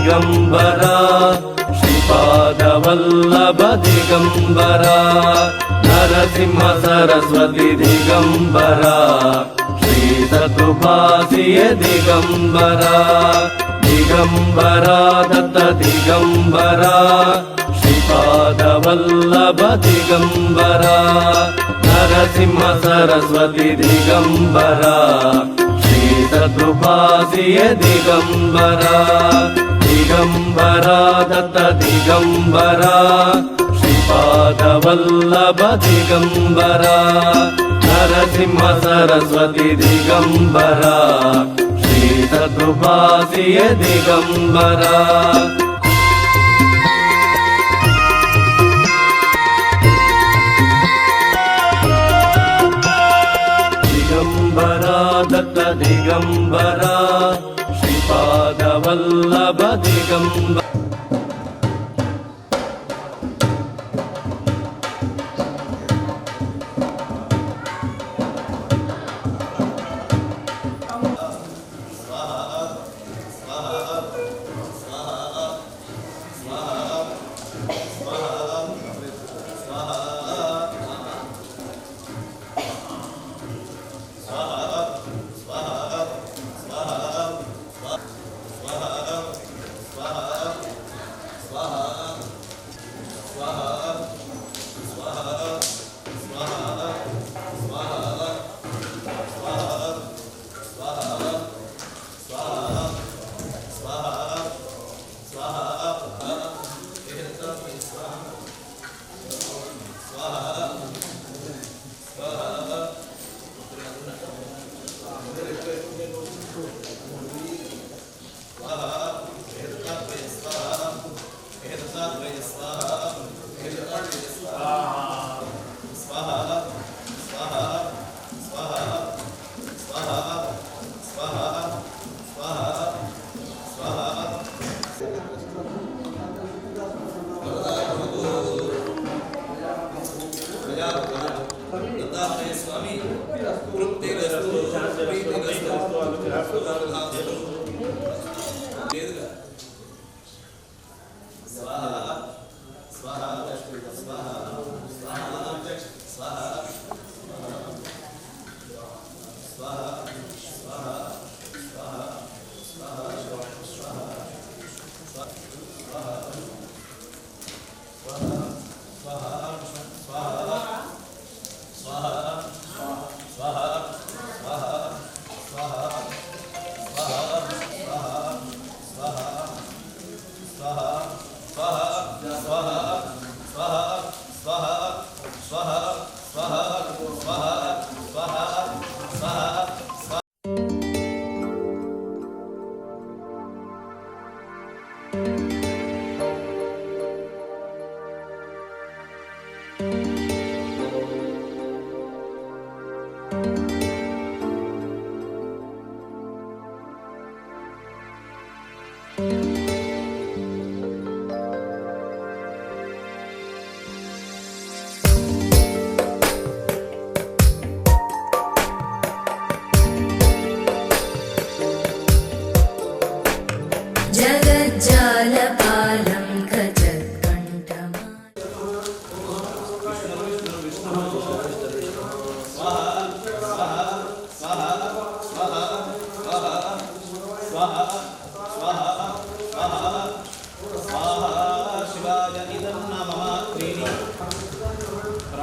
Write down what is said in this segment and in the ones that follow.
दिगम्बरा दत्त दिगम्बरा श्रीपादवल्लभ दिगम्बरा नरसिंह सरस्वती दिगम्बरा श्रीसतुभासिय दिगम्बरा दिगम्बरा दत्त दिगम्बरा श्रीपादवल्लभ दिगम्बरा नरसिंह सरस्वती दिगम्बरा श्रीसतुभासिय दिगम्बरा दिगम्बरा दत्त दिगम्बरा श्रीपादवल्लभ दिगम्बरा नरसिंह सरस्वती दिगम्बरा श्रीसतुभासिय दिगम्बरा दिगम्बरा உலகம் Absolutely.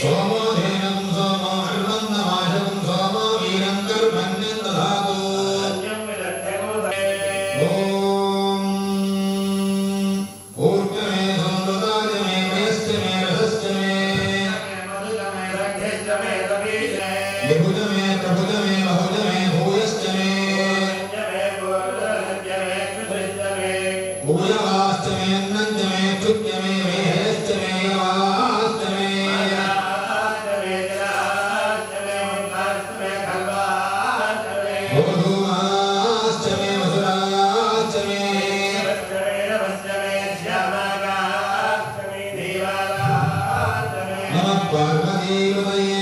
Come on. Sarva Deva Vaya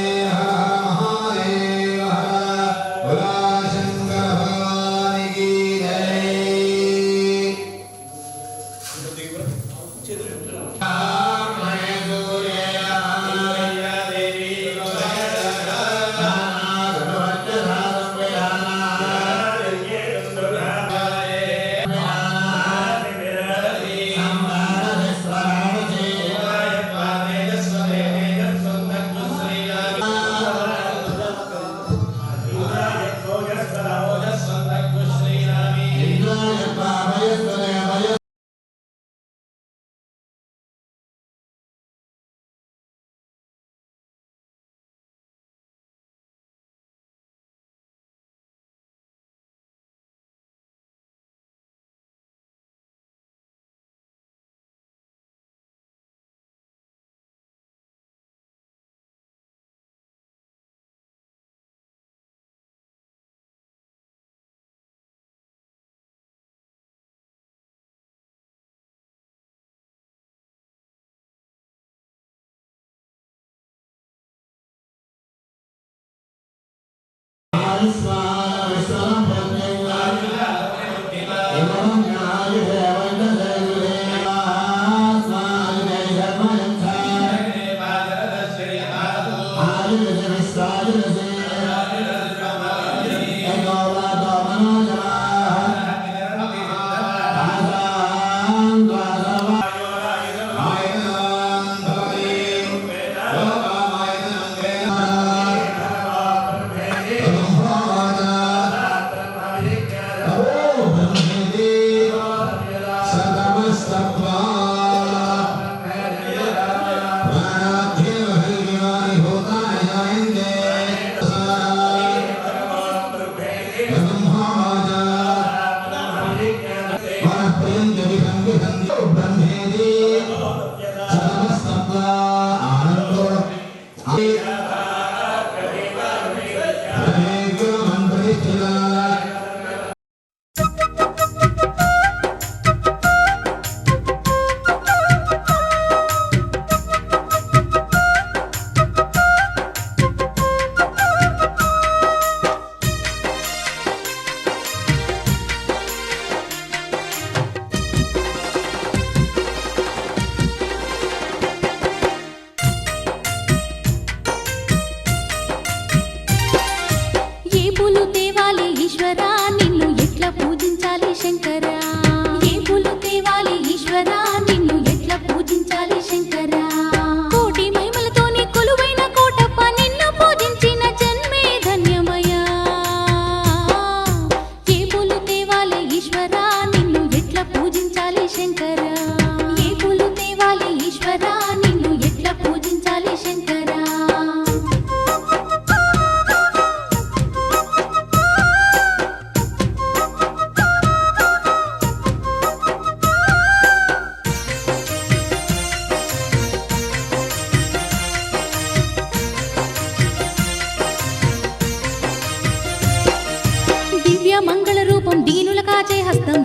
charisma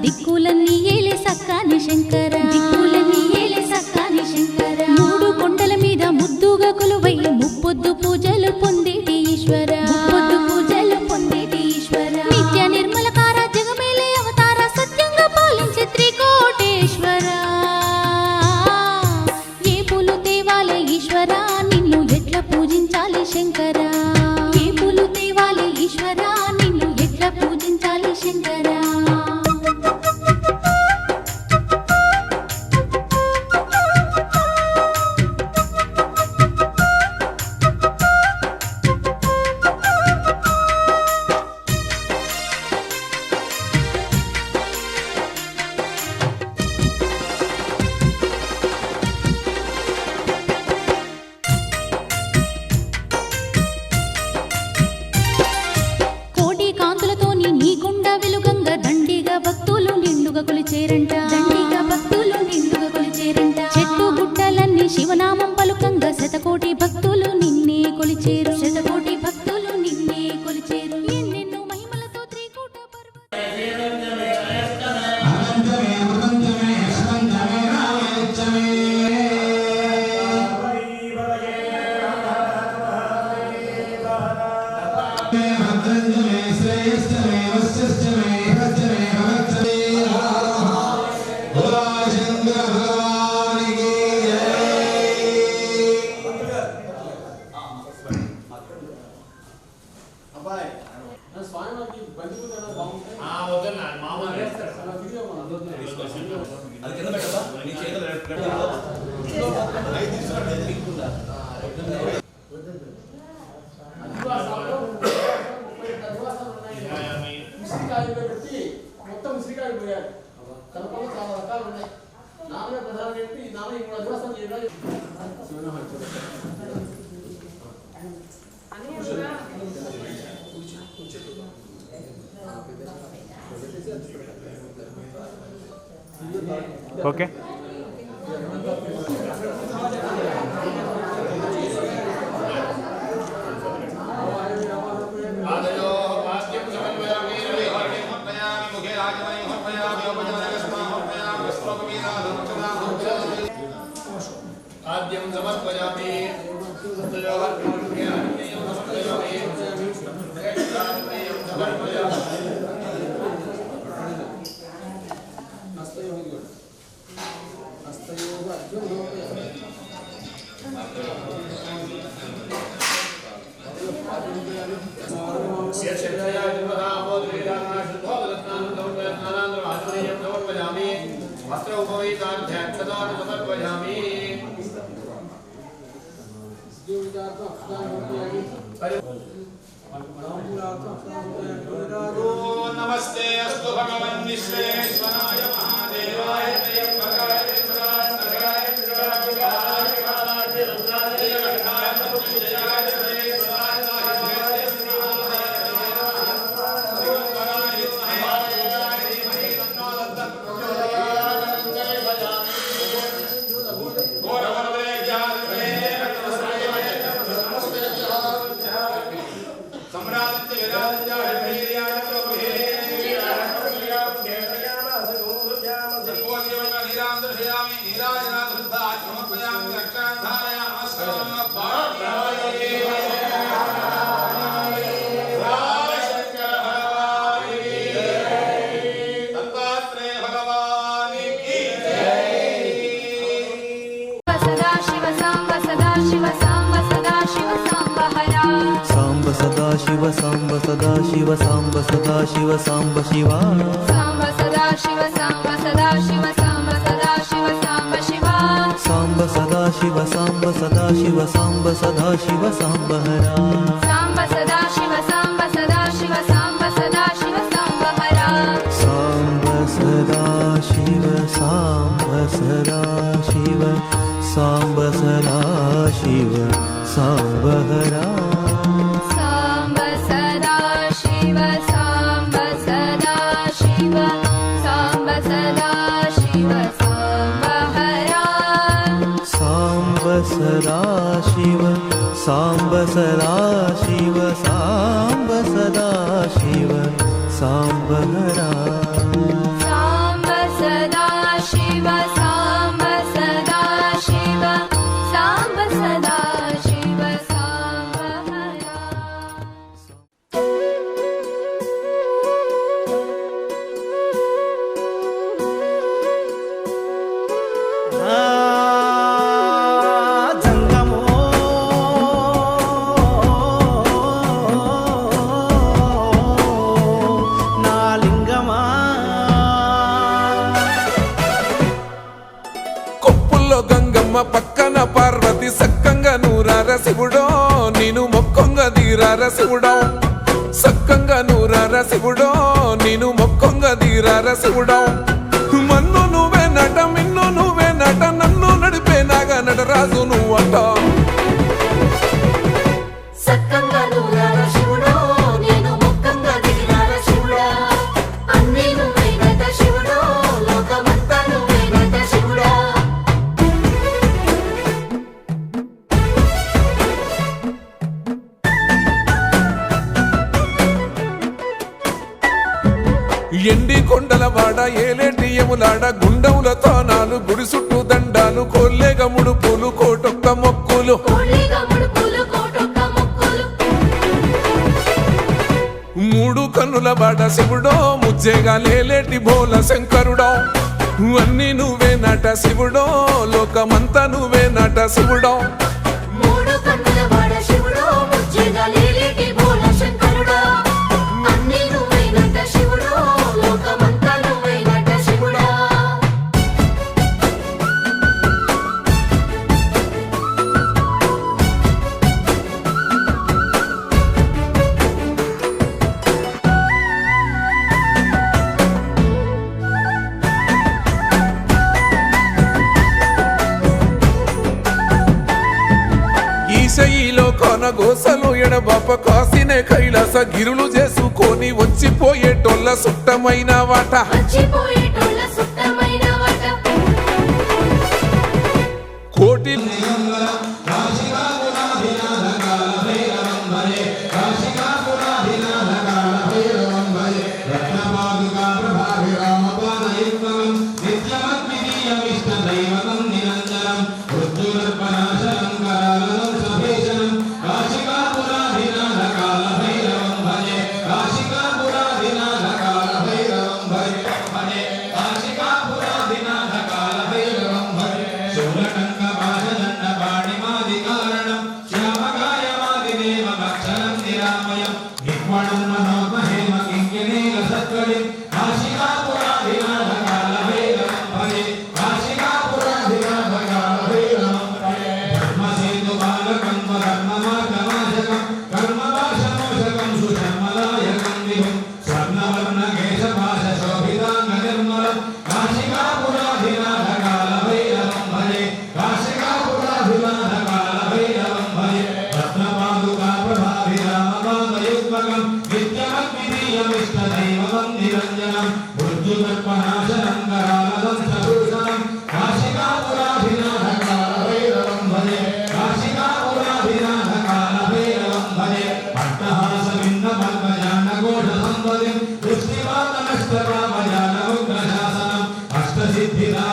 దిక్కులన్నీ Okay. అక్షరాన్ని ఓ నమస్తే అస్తు భగవన్ విశ్వేశ్వరాయ మహాదేవాయ. verdade, Shiva Samba Sada Shiva Samba Sada Shiva Samba Shiva Samba Sada Shiva Samba Sada Shiva Samba Sada Shiva Samba Shiva Samba Sada Shiva Samba Sada Shiva Samba Sada Shiva Samba Hara Samba Sada Shiva Samba Sada Shiva Samba सदा शिव सांब सदा శివుడో. సక్కంగా నూరార శివుడో నేను మొక్కొంగ దీరార శివుడో. మన్ను నువ్వే నట మిన్ను నువ్వే నట నన్ను నడిపే నాగా నటరాజు నువ్వు అంటావు ఏలేటియములాడ గుండవుల తానాలు గుడి చుట్టూ దండాలు కోల్లేగ ముడుపులు కోటొక్క మొక్కులు. మూడు కన్నుల బాట శివుడో ముజ్జేగా లేలేటి భోల శంకరుడో. అన్ని నువ్వే నాట శివుడో లోకమంతా నువ్వే నాట శివుడో. మూడు కన్నుల బాట శివుడో ముజ్జేగా మన గోసలు ఎడబాప కాసిన కైలాస గిరులు చేసుకొని వచ్చిపోయేటోళ్ళ సుట్టమైన వాట. కోటి Minas.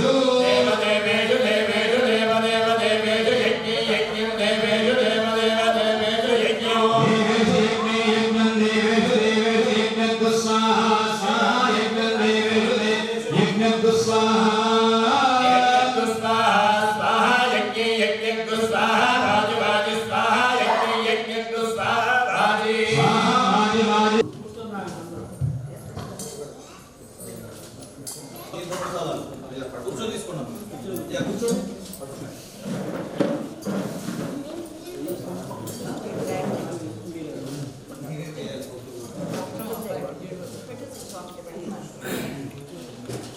Hallelujah.